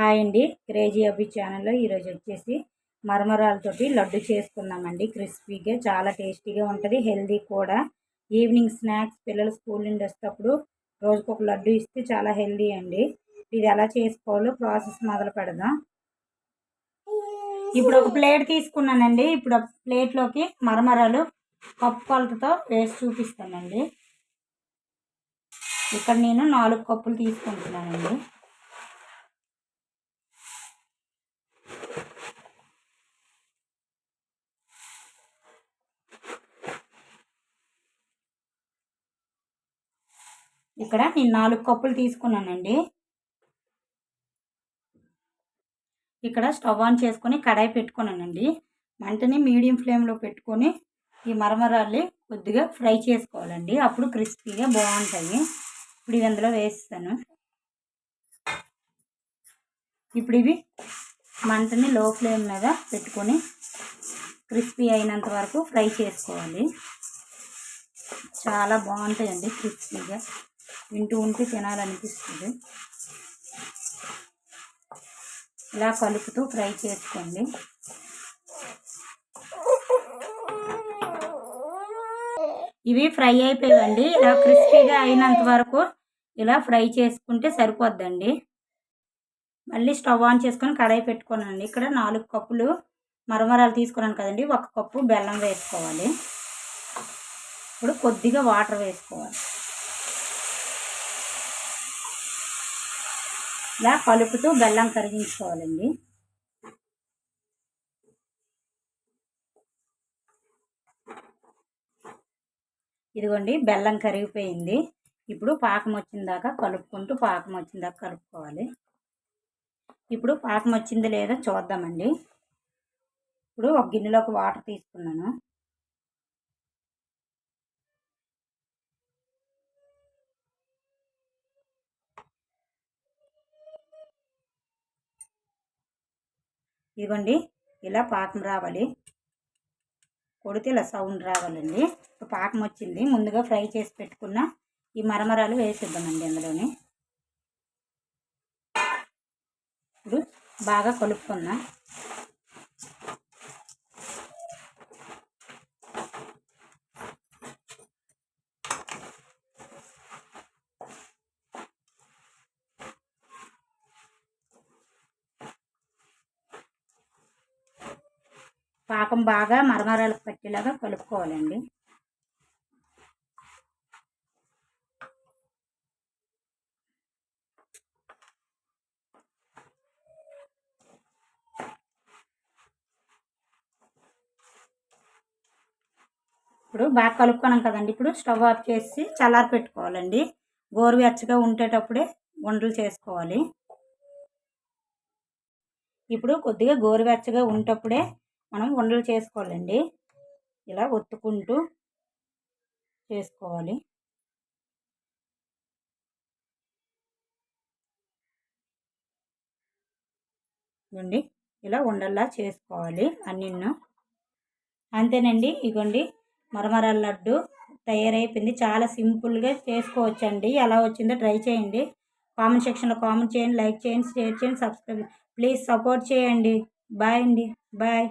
Hi అండి. Crazy అభి ఛానల్లో ఈరోజు వచ్చేసి మరమరాలతోటి లడ్డు చేసుకున్నామండి. క్రిస్పీగా చాలా టేస్టీగా ఉంటుంది హెల్దీ కూడా. ఈవినింగ్ స్నాక్స్ పిల్లలు స్కూల్ నుండి వచ్చేటప్పుడు రోజుకు ఒక లడ్డు ఇస్తే చాలా హెల్దీ అండి. ఇది ఎలా చేసుకోవాలో ప్రాసెస్ మొదలు పెడదాం. ఇప్పుడు ఒక ప్లేట్ తీసుకున్నానండి. ఇప్పుడు ప్లేట్లోకి మరమరాలు కప్పు కొలతతో వేసి చూపిస్తానండి. ఇక్కడ నేను నాలుగు కప్పులు తీసుకుంటున్నానండి. ఇక్కడ నేను నాలుగు కప్పులు తీసుకున్నానండి. ఇక్కడ స్టవ్ ఆన్ చేసుకొని కడాయి పెట్టుకున్నానండి. మంటని మీడియం ఫ్లేమ్లో పెట్టుకొని ఈ మరమరాల్ని కొద్దిగా ఫ్రై చేసుకోవాలండి. అప్పుడు క్రిస్పీగా బాగుంటాయి. ఇప్పుడు ఇవి అందులో వేస్తాను. ఇప్పుడు ఇవి మంటని లో ఫ్లేమ్ మీద పెట్టుకొని క్రిస్పీ అయినంత వరకు ఫ్రై చేసుకోవాలి. చాలా బాగుంటాయండి క్రిస్పీగా. వింటూ ఉంటే తినాలనిపిస్తుంది. ఇలా కలుపుతూ ఫ్రై చేసుకోండి. ఇవి ఫ్రై అయిపోయాయండి. ఇలా క్రిస్పీగా అయినంత వరకు ఇలా ఫ్రై చేసుకుంటే సరిపోద్దండి. మళ్ళీ స్టవ్ ఆన్ చేసుకొని కడాయి పెట్టుకున్నానండి ఇక్కడ నాలుగు కప్పులు మరమరాలు తీసుకున్నాను కదండి. ఒక కప్పు బెల్లం వేసుకోవాలి. ఇప్పుడు కొద్దిగా వాటర్ వేసుకోవాలి. ఇలా కలుపుతూ బెల్లం కరిగించుకోవాలండి. ఇదిగోండి బెల్లం కరిగిపోయింది. ఇప్పుడు పాకం వచ్చిందాకా కలుపుకుంటూ పాకం వచ్చిందాకా కలుపుకోవాలి. ఇప్పుడు పాకం వచ్చింది లేదో చూద్దామండి. ఇప్పుడు ఒక గిన్నెలోకి వాటర్ తీసుకున్నాను. ఇదిగోండి ఇలా పాకం రావాలి. కొడితే ఇలా సౌండ్ రావాలండి. పాకం వచ్చింది. ముందుగా ఫ్రై చేసి పెట్టుకున్న ఈ మరమరాలు వేసిద్దామండి అందులోని. ఇప్పుడు బాగా కలుపుకుందాం. పాకం బాగా మరమరాలకు పట్టేలాగా కలుపుకోవాలండి. ఇప్పుడు బాగా కలుపుకున్నాం కదండి. ఇప్పుడు స్టవ్ ఆఫ్ చేసి చల్లారి పెట్టుకోవాలండి. గోరువెచ్చగా ఉండేటప్పుడే వంటలు చేసుకోవాలి. ఇప్పుడు కొద్దిగా గోరువెచ్చగా ఉండేటప్పుడే మనం ఉండలు చేసుకోవాలండి. ఇలా ఒత్తుకుంటూ చేసుకోవాలి. ఇగోండి ఇలా ఉండల్లా చేసుకోవాలి అన్నిన్ను. అంతేనండి ఇగోండి మరమరాల లడ్డు తయారైపోయింది. చాలా సింపుల్గా చేసుకోవచ్చండి. ఎలా వచ్చిందో ట్రై చేయండి. కామెంట్ సెక్షన్లో కామెంట్ చేయండి లైక్ చేయండి షేర్ చేయండి సబ్స్క్రైబ్ ప్లీజ్ సపోర్ట్ చేయండి. బాయ్ అండి. బాయ్.